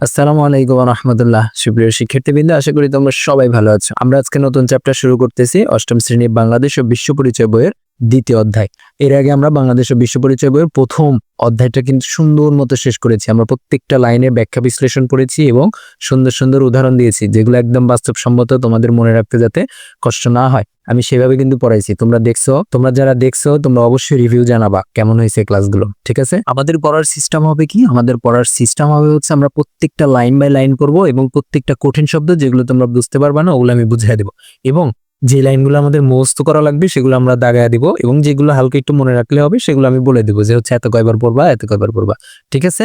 আসসালামু আলাইকুম রহমতুল্লাহ সুপ্রিয় শিক্ষার্থীবৃন্দ, আশা করি তোমরা সবাই ভালো আছো। আমরা আজকে নতুন চ্যাপ্টার শুরু করতেছি অষ্টম শ্রেণির বাংলাদেশ ও বিশ্ব পরিচয় বইয়ের দ্বিতীয় অধ্যায়। এর আগে আমরা বাংলাদেশ বিশ্ব পরিচয় বইয়ের প্রথম অধ্যায়টা কিন্তু সুন্দর মতো শেষ করেছি। আমরা প্রত্যেকটা লাইনে ব্যাখ্যা বিশ্লেষণ করেছি এবং সুন্দর সুন্দর উদাহরণ দিয়েছি, যেগুলো একদম বাস্তবসম্মত তোমাদের মনে রাখতে যাতে কষ্ট না হয়। আমি সেভাবে কিন্তু পড়াইছি। তোমরা দেখছ, তোমরা যারা দেখছ, তোমরা অবশ্যই রিভিউ জানাবা কেমন হয়েছে ক্লাসগুলো ঠিক আছে? আমাদের পড়ার সিস্টেম হবে কি? আমাদের পড়ার সিস্টেম হবে হচ্ছে আমরা প্রত্যেকটা লাইন বাই লাইন করব এবং প্রত্যেকটা কঠিন শব্দ যেগুলো তোমরা বুঝতে পারবা না, ওগুলো আমি বুঝিয়ে দেবো। এবং যে লাইনগুলো আমাদের মুখস্থ করা লাগবে, সেগুলো আমরা দাগায় দিব এবং যেগুলো হালকা একটু মনে রাখলে হবে, সেগুলো আমি বলে দিব যে হচ্ছে এত কয়বার পড়বা, এত কয়বার পড়বা। ঠিক আছে?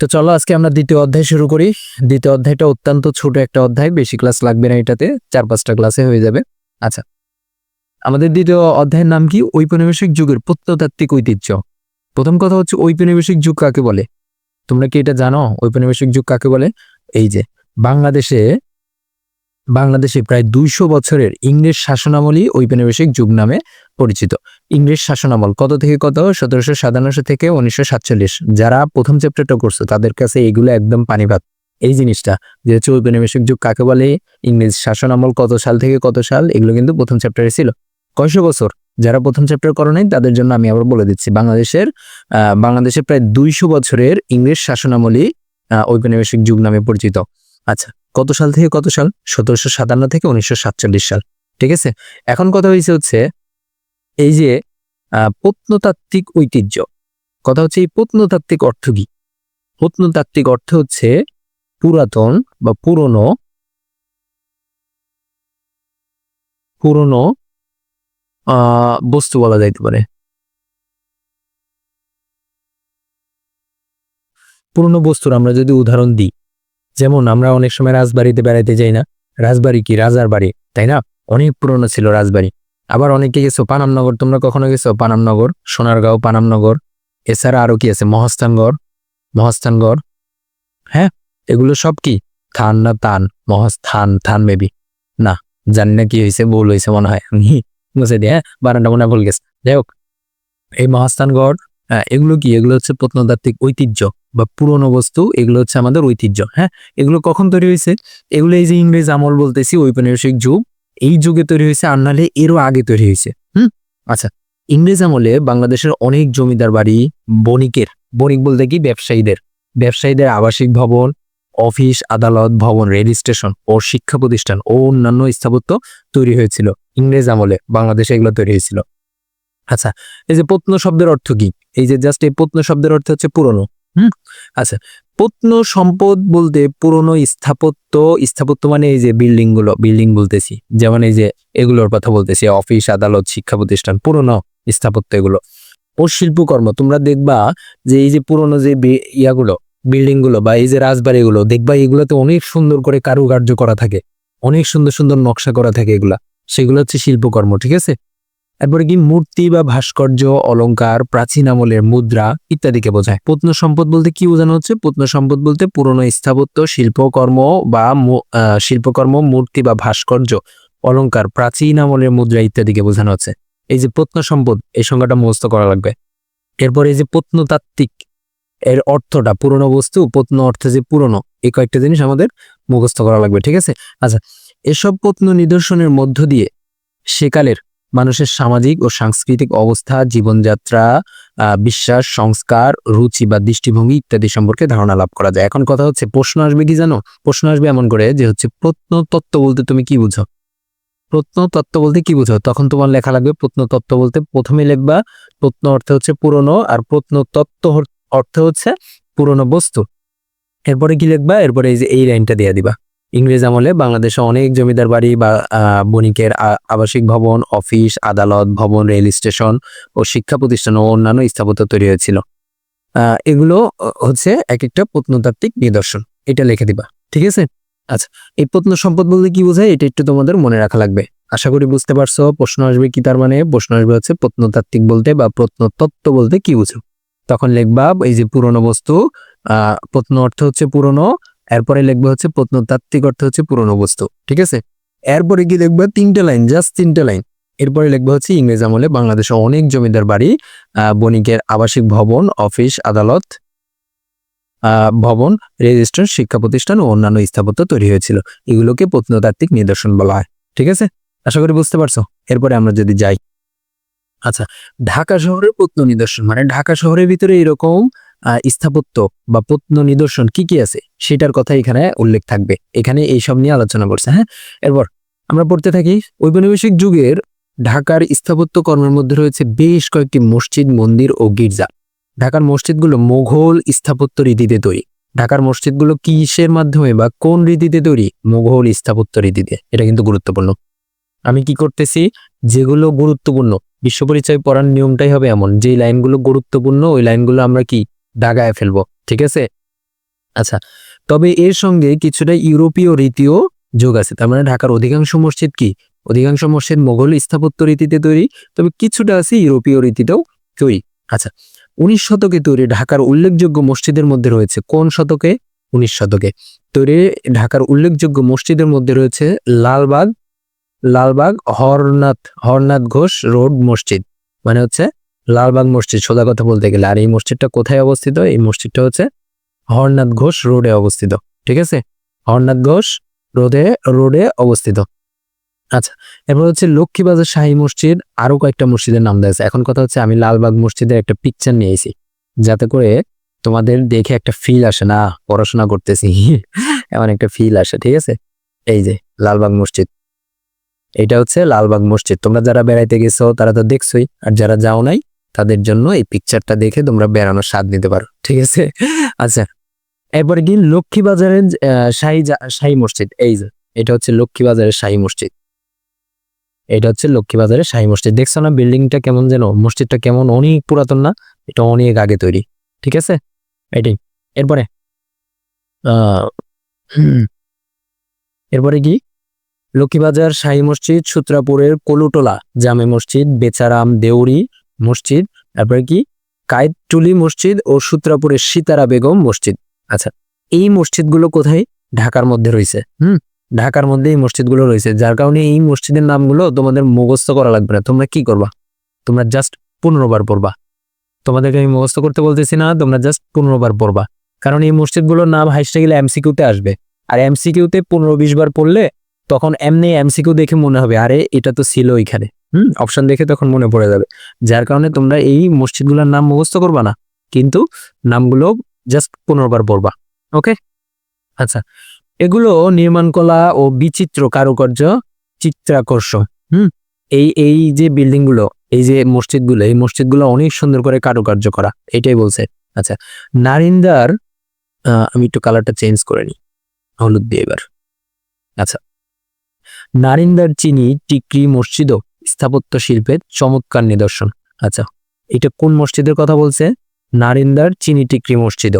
তো চলো আজকে আমরা দ্বিতীয় অধ্যায় শুরু করি। দ্বিতীয় অধ্যায়টা অত্যন্ত ছোট একটা অধ্যায়, বেশি ক্লাস লাগবে না এটাতে, চার পাঁচটা ক্লাসে হয়ে যাবে। আচ্ছা। আমাদের দ্বিতীয় অধ্যায়ের নাম কি? ঔপনিবেশিক যুগের প্রত্নতাত্ত্বিক ঐতিহ্য। প্রথম কথা হচ্ছে ঔপনিবেশিক যুগ কাকে বলে? তোমরা কি এটা জানো? ঔপনিবেশিক যুগ কাকে বলে? এই যে, বাংলাদেশে বাংলাদেশে প্রায় দুইশো বছরের ইংরেজ শাসনামলই ঔপনিবেশিক যুগ নামে পরিচিত। ইংরেজ শাসনামল কত থেকে কত? সতেরোশো সাতান্নশো থেকে উনিশশো সাতচল্লিশ। যারা প্রথম চ্যাপ্টারটা করছ তাদের কাছে এগুলো একদম পানিভাত এই জিনিসটা যে হচ্ছে ঔপনিবেশিক যুগ কাকে বলে ইংরেজ শাসনামল কত সাল থেকে কত সাল এগুলো কিন্তু প্রথম চ্যাপ্টারে ছিল। কয়শো বছর? যারা প্রথম চ্যাপ্টার করো নাই তাদের জন্য আমি আবার বলে দিচ্ছি। বাংলাদেশের আহ, বাংলাদেশে প্রায় দুইশো বছরের ইংরেজ শাসনামলই ঔপনিবেশিক যুগ নামে পরিচিত। আচ্ছা কত সাল থেকে কত সাল? সতেরোশো সাতান্ন থেকে উনিশশো সাতচল্লিশ সাল। ঠিক আছে? এখন কথা হয়েছে হচ্ছে এই যে প্রত্নতাত্ত্বিক ঐতিহ্য। কথা হচ্ছে এই প্রত্নতাত্ত্বিক অর্থ কি? প্রত্নতাত্ত্বিক অর্থ হচ্ছে পুরাতন বা পুরনো পুরনো বস্তু বলা যাইতে পারে। পুরনো বস্তুর আমরা যদি উদাহরণ দিই যেমন আমরা অনেক সময় রাজবাড়িতে বেড়াইতে যাই না রাজবাড়ি কি? রাজার বাড়ি তাই না? অনেক পুরনো ছিল রাজবাড়ি। আবার অনেকে গেছো পানামনগর তোমরা কখনো গেছো পানামনগর? সোনারগাঁও পানামনগর এছাড়া আরও কি আছে? মহাস্থানগড় মহাস্থানগড় হ্যাঁ? এগুলো সব কি? থান না তান? মহাস্থান থান মেবি। না জানি না কি হয়েছে ভুল হয়েছে মনে হয় আমি মুছে দিয়ে হ্যাঁ? বারান্ডা মনে ভুল গেছে। যাই হোক এই মহাস্থানগড় হ্যাঁ, এগুলো কি? এগুলো হচ্ছে প্রত্নতাত্ত্বিক ঐতিহ্য। বা পুরনো বস্তু, এগুলো হচ্ছে আমাদের ঐতিহ্য হ্যাঁ? এগুলো কখন তৈরি হয়েছে? এগুলো এই যে ইংরেজ আমল বলতেছি, ঔপনিবেশিক যুগ। এই যুগে তৈরি হয়েছে আর নাহলে এরও আগে তৈরি হয়েছে, হুম? আচ্ছা ইংরেজ আমলে বাংলাদেশের অনেক জমিদার বাড়ি বণিকের, বণিক বলতে কি? ব্যবসায়ীদের। ব্যবসায়ীদের আবাসিক ভবন, অফিস, আদালত, ভবন, রেল স্টেশন ও শিক্ষা প্রতিষ্ঠান ও অন্যান্য স্থাপত্য তৈরি হয়েছিল ইংরেজ আমলে, বাংলাদেশে এগুলো তৈরি হয়েছিল। আচ্ছা এই যে প্রত্ন শব্দের অর্থ কি? এই যে জাস্ট এই প্রত্ন শব্দের অর্থ হচ্ছে পুরনো। আচ্ছা। প্রত্ন সম্পদ বলতে পুরনো স্থাপত্য স্থাপত্য মানে এই যে বিল্ডিংগুলো বিল্ডিং বলতেছি। যেমন এই যে এগুলোর কথা বলতেছি, অফিস, আদালত, শিক্ষা প্রতিষ্ঠান, পুরনো স্থাপত্য এগুলো। ও শিল্পকর্ম, তোমরা দেখবা যে এই যে পুরনো যে ইয়াগুলো বিল্ডিংগুলো বা এই যে রাজবাড়িগুলো, দেখবা এগুলোতে অনেক সুন্দর করে কারুকার্য করা থাকে। অনেক সুন্দর সুন্দর নকশা করা থাকে এগুলা। সেগুলো হচ্ছে শিল্পকর্ম, ঠিক আছে? এরপরে কি মূর্তি বা ভাস্কর্য অলংকার প্রাচীন আমলের মুদ্রা ইত্যাদিকে বোঝায়। প্রত্ন সম্পদ বলতে কি বোঝানো হচ্ছে? প্রত্ন সম্পদ বলতে পুরনো স্থাপত্য, শিল্পকর্ম বা শিল্পকর্ম, মূর্তি বা ভাস্কর্য, অলঙ্কার, প্রাচীন আমলের মুদ্রা ইত্যাদিকে বোঝানো হচ্ছে। এই যে প্রত্ন সম্পদ, এই সংজ্ঞাটা মুখস্থ করা লাগবে। এরপর এই যে প্রত্নতাত্ত্বিক, এর অর্থটা, পুরনো বস্তু, প্রত্ন অর্থে যে পুরনো, এই কয়েকটা জিনিস আমাদের মুখস্থ করা লাগবে, ঠিক আছে? আচ্ছা এসব প্রত্ন নিদর্শনের মধ্য দিয়ে সেকালের মানুষের সামাজিক ও সাংস্কৃতিক অবস্থা, জীবনযাত্রা বিশ্বাস, সংস্কার, রুচি বা দৃষ্টিভঙ্গি ইত্যাদি সম্পর্কে ধারণা লাভ করা যায়। এখন কথা হচ্ছে, প্রশ্ন আসবে কি জানো? প্রশ্ন আসবে এমন করে যে হচ্ছে, প্রত্নতত্ত্ব বলতে তুমি কি বুঝো? প্রত্নতত্ত্ব বলতে কি বুঝো? তখন তোমার লেখা লাগবে প্রত্নতত্ত্ব বলতে প্রথমে লিখবা, প্রত্ন অর্থে হচ্ছে পুরনো আর প্রত্নতত্ত্ব অর্থে হচ্ছে পুরনো বস্তু। এরপরে কি লিখবা? এরপরে এই যে এই লাইনটা দিয়ে দিবা। ইংরেজ আমলে বাংলাদেশে অনেক জমিদার বাড়ি বা বণিকের আবাসিক ভবন, অফিস, আদালত, ভবন, রেল স্টেশন ও শিক্ষা প্রতিষ্ঠান ও অন্যান্য স্থাপত্য তৈরি হয়েছিল। এগুলো হচ্ছে এক একটা প্রত্নতাত্ত্বিক নিদর্শন। এটা লিখে দিবা, ঠিক আছে? আচ্ছা এই প্রত্ন সম্পদ বলতে কি বোঝায়? এটা একটু তোমাদের মনে রাখা লাগবে। আশা করি বুঝতে পারছ প্রশ্ন আসবে কি তার মানে? প্রশ্ন আসবে হচ্ছে প্রত্নতাত্ত্বিক বলতে বা প্রত্নতত্ত্ব বলতে কি বুঝো তখন লিখবা এই যে পুরনো বস্তু আহ প্রত্ন অর্থ হচ্ছে পুরনো এরপরে লিখবে হচ্ছে প্রত্নতাত্ত্বিক অর্থ হচ্ছে পুরনো বস্তু, ঠিক আছে? এরপরে কি লিখবে তিনটে লাইন জাস্ট তিনটে লাইন। এরপরে লিখবে হচ্ছে ইংরেজ আমলে বাংলাদেশে অনেক জমিদার বাড়ি বণিকের আবাসিক ভবন, অফিস, আদালত ভবন রেজিস্ট্রেশন শিক্ষা প্রতিষ্ঠান ও অন্যান্য স্থাপত্য তৈরি হয়েছিল। এগুলোকে প্রত্নতাত্ত্বিক নিদর্শন বলা হয়, ঠিক আছে? আশা করি বুঝতে পারছ? এরপরে আমরা যদি যাই আচ্ছা ঢাকা শহরের প্রত্ন নিদর্শন মানে ঢাকা শহরের ভিতরে এরকম স্থাপত্য বা প্রত্ন নিদর্শন কি কি আছে সেটার কথা এখানে উল্লেখ থাকবে। এখানে এইসব নিয়ে আলোচনা করছে হ্যাঁ? এরপর আমরা পড়তে থাকি, ঔপনিবেশিক যুগের ঢাকার স্থাপত্য কর্মের মধ্যে রয়েছে বেশ কয়েকটি মসজিদ, মন্দির ও গির্জা। ঢাকার মসজিদগুলো মোঘল স্থাপত্য রীতিতে তৈরি। ঢাকার মসজিদগুলো কিসের মাধ্যমে বা কোন রীতিতে তৈরি? মোঘল স্থাপত্য রীতিতে। এটা কিন্তু গুরুত্বপূর্ণ। আমি কি করতেছি? যেগুলো গুরুত্বপূর্ণ। বিশ্ব পরিচয় পড়ার নিয়মটাই হবে এমন। যে লাইনগুলো গুরুত্বপূর্ণ, ওই লাইনগুলো আমরা কি দাগায় ফেলব, ঠিক আছে? আচ্ছা তবে এর সঙ্গে কিছুটা ইউরোপীয় রীতিও যোগ আছে। তার মানে ঢাকার অধিকাংশ মসজিদ কি? অধিকাংশ মসজিদ মোগল স্থাপত্য রীতিতে তৈরি, তবে কিছুটা আছে ইউরোপীয় রীতিতেও তৈরি। আচ্ছা উনিশ শতকে তৈরি ঢাকার উল্লেখযোগ্য মসজিদের মধ্যে রয়েছে কোন শতকে? উনিশ শতকে তৈরি ঢাকার উল্লেখযোগ্য মসজিদের মধ্যে রয়েছে লালবাগ লালবাগ হরনাথ হরনাথ ঘোষ রোড মসজিদ। মানে হচ্ছে লালবাগ মসজিদ, সোজা কথা বলতে গেলে। আর এই মসজিদটা কোথায় অবস্থিত? এই মসজিদটা হচ্ছে হরনাথ ঘোষ রোডে অবস্থিত, ঠিক আছে? হরনাথ ঘোষ রোডে রোডে অবস্থিত। আচ্ছা এরপর হচ্ছে লক্ষ্মীবাজার শাহী মসজিদ, আরও কয়েকটা মসজিদের নাম দেওয়া এখন কথা হচ্ছে আমি লালবাগ মসজিদের একটা পিকচার নিয়েছি যাতে করে তোমাদের দেখে একটা ফিল আসে, না, পড়াশোনা করতেছি। এমন একটা ফিল আসে, ঠিক আছে? এই যে, লালবাগ মসজিদ। এটা হচ্ছে লালবাগ মসজিদ। তোমরা যারা বেড়াইতে গেছো, তারা তো দেখছোই। আর যারা যাও নাই তাদের জন্য এই পিকচারটা দেখে তোমরা বেড়ানোর স্বাদ নিতে পারো, ঠিক আছে? আচ্ছা এরপরে কি লক্ষ্মীবাজারের শাহী শাহী মসজিদ, এই যে, এটা হচ্ছে লক্ষ্মীবাজারের শাহী মসজিদ। এটা হচ্ছে লক্ষ্মীবাজারের শাহী মসজিদ। দেখছ না বিল্ডিংটা কেমন যেন, মসজিদটা কেমন, অনেক পুরাতন না, এটা অনেক আগে তৈরি, ঠিক আছে? এটাই, এরপরে। এরপরে কি? লক্ষ্মীবাজার শাহী মসজিদ, সূত্রাপুরের কলুটোলা জামে মসজিদ, বেচারাম, দেউরি মসজিদ, তারপরে কি? কায়েতটুলি মসজিদ ও সূত্রাপুরের সীতারা বেগম মসজিদ। আচ্ছা এই মসজিদগুলো কোথায়? ঢাকার মধ্যে রয়েছে। হুম, ঢাকার মধ্যে এই মসজিদগুলো রয়েছে। যার কারণে এই মসজিদের নামগুলো তোমাদের মুখস্থ করা লাগবে না। তোমরা কি করবা? তোমরা জাস্ট পনেরো বার পড়বা। তোমাদেরকে আমি মুখস্থ করতে বলতেছি না, তোমরা জাস্ট পনেরো বার পড়বা। কারণ এই মসজিদগুলোর নাম হাইস্টে গেলে এমসিকিউতে আসবে। আর এমসিকিউতে পনেরো বিশ বার পড়লে তখন এমনি এমসিকিউ দেখে মনে হবে, আরে এটা তো ছিল এখানে হুম অপশন দেখে তখন মনে পড়ে যাবে। যার কারণে তোমরা এই মসজিদগুলোর নাম মুখস্থ করবা না, কিন্তু নামগুলো জাস্ট পনেরো বার পড়বা ওকে আচ্ছা এগুলো নির্মাণ কলা ও বিচিত্র কারুকার্য চিত্রাকর্ষণ, হুম? এই এই যে বিল্ডিংগুলো এই যে মসজিদগুলো, এই মসজিদগুলো অনেক সুন্দর করে কারুকার্য করা, এটাই বলছে। আচ্ছা নারিন্দার আমি একটু কালারটা চেঞ্জ করে নিই, হলুদ দিয়ে এবার। আচ্ছা নারিন্দার চিনি টিকরি মসজিদও স্থাপত্য শিল্পের চমৎকার নিদর্শন। আচ্ছা এটা কোন মসজিদের কথা বলছে? নারিন্দার চিনি টিকরি মসজিদ।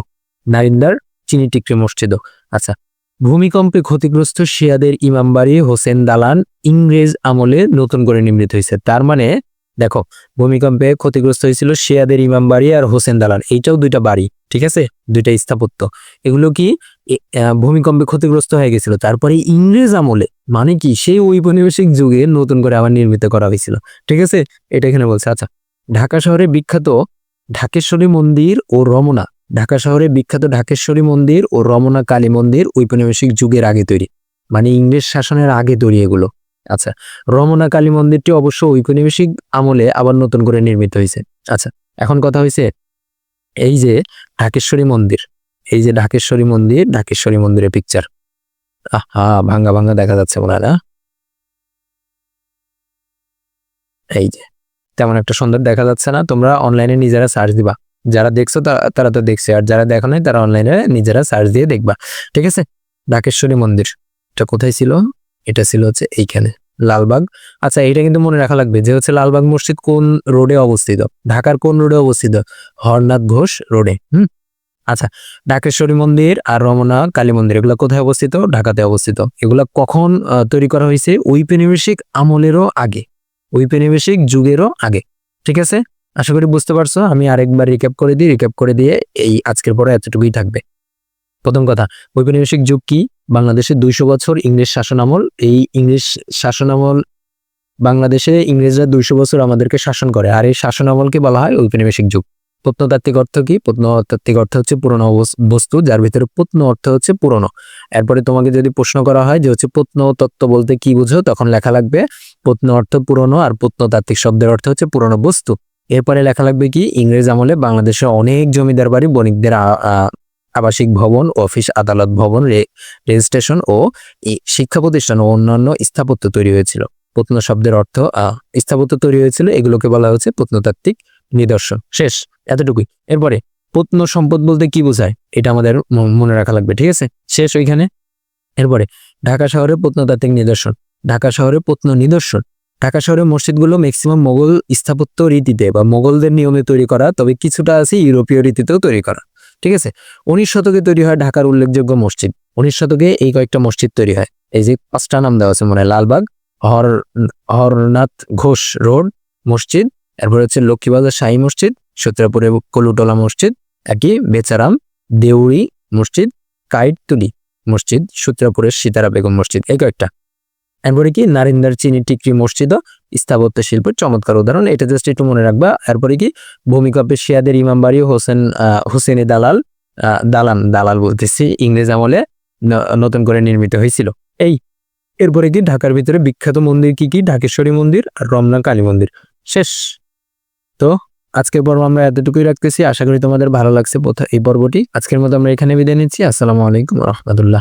নারিন্দার চিনি টিকরি মসজিদ। আচ্ছা ভূমিকম্পে ক্ষতিগ্রস্ত শিয়াদের ইমামবাড়ি হোসেন দালান ইংরেজ আমলে নতুন করে নির্মিত হয়েছে। তার মানে দেখো, ভূমিকম্পে ক্ষতিগ্রস্ত হয়েছিল শিয়াদের ইমামবাড়ি আর হোসেন দালান এইটাও দুইটা বাড়ি, ঠিক আছে? দুইটা স্থাপত্য। এগুলো কি ভূমিকম্পে ক্ষতিগ্রস্ত হয়ে গেছিল। তারপরে ইংরেজ আমলে মানে কি? সেই ঔপনিবেশিক যুগে নতুন করে আবার নির্মিত করা হয়েছিল, ঠিক আছে? এটা এখানে বলছে। আচ্ছা ঢাকা শহরে বিখ্যাত ঢাকেশ্বরী মন্দির ও রমনা। ঢাকা শহরে বিখ্যাত ঢাকেশ্বরী মন্দির ও রমনা কালী মন্দির ঔপনিবেশিক যুগের আগে তৈরি। মানে ইংরেজ শাসনের আগে তৈরি এগুলো। আচ্ছা রমনা কালী মন্দিরটি অবশ্য ঔপনিবেশিক আমলে আবার নতুন করে নির্মিত হয়েছে। আচ্ছা এখন কথা হয়েছে এই যে ঢাকেশ্বরী মন্দির, এই যে ঢাকেশ্বরী মন্দির, ঢাকেশ্বরী মন্দিরের পিকচার আহা, ভাঙ্গা ভাঙ্গা দেখা যাচ্ছে মনে হয় না? এই যে, তেমন একটা সুন্দর দেখা যাচ্ছে না, তোমরা অনলাইনে নিজেরা সার্চ দিবা। যারা দেখছ তারা তারা তো দেখছে, আর যারা দেখো নাই তারা অনলাইনে নিজেরা সার্চ দিয়ে দেখবা। ঠিক আছে? ঢাকেশ্বরী মন্দির, এটা কোথায় ছিল? এটা ছিল হচ্ছে এইখানে, লালবাগ। আচ্ছা এটা কিন্তু মনে রাখা লাগবে যে হচ্ছে লালবাগ মসজিদ কোন রোডে অবস্থিত? ঢাকার কোন রোডে অবস্থিত? হরনাথ ঘোষ রোডে, হুম? আচ্ছা ঢাকেশ্বরী মন্দির আর রমনা কালী মন্দির, এগুলো কোথায় অবস্থিত? ঢাকাতে অবস্থিত। এগুলা কখন তৈরি করা হয়েছে? ঔপনিবেশিক আমলেরও আগে, ঔপনিবেশিক যুগেরও আগে, ঠিক আছে? আশা করি বুঝতে পারছ, আমি আরেকবার রিক্যাপ করে দিই রিক্যাপ করে দিয়ে এই আজকের পরে এতটুকুই থাকবে। প্রথম কথা, ঔপনিবেশিক যুগ কি? বাংলাদেশে দুইশো বছর ইংরেজ শাসনামল, এই ইংরেজ শাসনামল বাংলাদেশে ইংরেজরা দুইশো বছর আমাদেরকে শাসন করে। আর এই শাসনামলকে বলা হয় ঔপনিবেশিক যুগ। প্রত্নতাত্ত্বিক অর্থ কি? প্রত্নতাত্ত্বিক অর্থ হচ্ছে পুরনো বস্তু, যার ভিতরে প্রত্ন অর্থ হচ্ছে পুরনো। এরপরে তোমাকে যদি প্রশ্ন করা হয় যে হচ্ছে প্রত্নতত্ত্ব বলতে কি বুঝো, তখন লেখা লাগবে প্রত্ন অর্থ পুরনো আর প্রত্নতাত্ত্বিক শব্দের অর্থ হচ্ছে পুরনো বস্তু। এরপরে লেখা লাগবে কি? ইংরেজ আমলে বাংলাদেশে অনেক জমিদার বাড়ি, বণিকদের আবাসিক ভবন, অফিস, আদালত ভবন রেজিস্ট্রেশন ও শিক্ষা প্রতিষ্ঠান ও অন্যান্য স্থাপত্য তৈরি হয়েছিল। প্রত্ন শব্দের অর্থ স্থাপত্য তৈরি হয়েছিল, এগুলোকে বলা হচ্ছে প্রত্নতাত্ত্বিক নিদর্শন। শেষ, এতটুকুই। এরপরে, প্রত্ন সম্পদ বলতে কি বোঝায়? এটা আমাদের মনে রাখা লাগবে, ঠিক আছে? শেষ ওইখানে। এরপরে, ঢাকা শহরে প্রত্নতাত্ত্বিক নিদর্শন। ঢাকা শহরে প্রত্ন নিদর্শন। ঢাকা শহরের মসজিদগুলো ম্যাক্সিমাম মোগল স্থাপত্য রীতিতে বা মোগলদের নিয়মে তৈরি করা, তবে কিছুটা আছে ইউরোপীয় রীতিতেও তৈরি করা। ঠিক আছে? উনিশ শতকে তৈরি হয় ঢাকার উল্লেখযোগ্য মসজিদ। উনিশ শতকে এই কয়েকটা মসজিদ তৈরি হয়। এই যে পাঁচটা নাম দেওয়া আছে মনে হয়, লালবাগ, হর, হরনাথ ঘোষ রোড মসজিদ, এরপর হচ্ছে লক্ষ্মীবাজার শাহী মসজিদ, সত্রাপুরে কলুটলা মসজিদ, একই বেচারাম দেউরি মসজিদ, কাইটতুলি মসজিদ, সূত্রাপুরের সীতারা বেগম মসজিদ, এই কয়েকটা। এরপরে কি? নারিন্দার চিনি টিকরি মসজিদও স্থাপত্য শিল্পের চমৎকার উদাহরণ। এটা জাস্ট একটু মনে রাখবা। এরপরে কি? ভূমিকম্পে শিয়াদের ইমামবাড়ি হোসেন হোসেনি দালাল দালান, দালাল বলতেছি ইংরেজ আমলে নতুন করে নির্মিত হয়েছিল। এই, এরপরে কি? ঢাকার ভিতরে বিখ্যাত মন্দির কি কি? ঢাকেশ্বরী মন্দির আর রমনা কালী মন্দির। শেষ। তো, আজকের পর্ব আমরা এতটুকুই রাখতেছি। আশা করি তোমাদের ভালো লাগছে এই পর্বটি। আজকের মতো আমরা এখানে বিদায় নিচ্ছি। আসসালামু আলাইকুম রহমতুল্লাহ।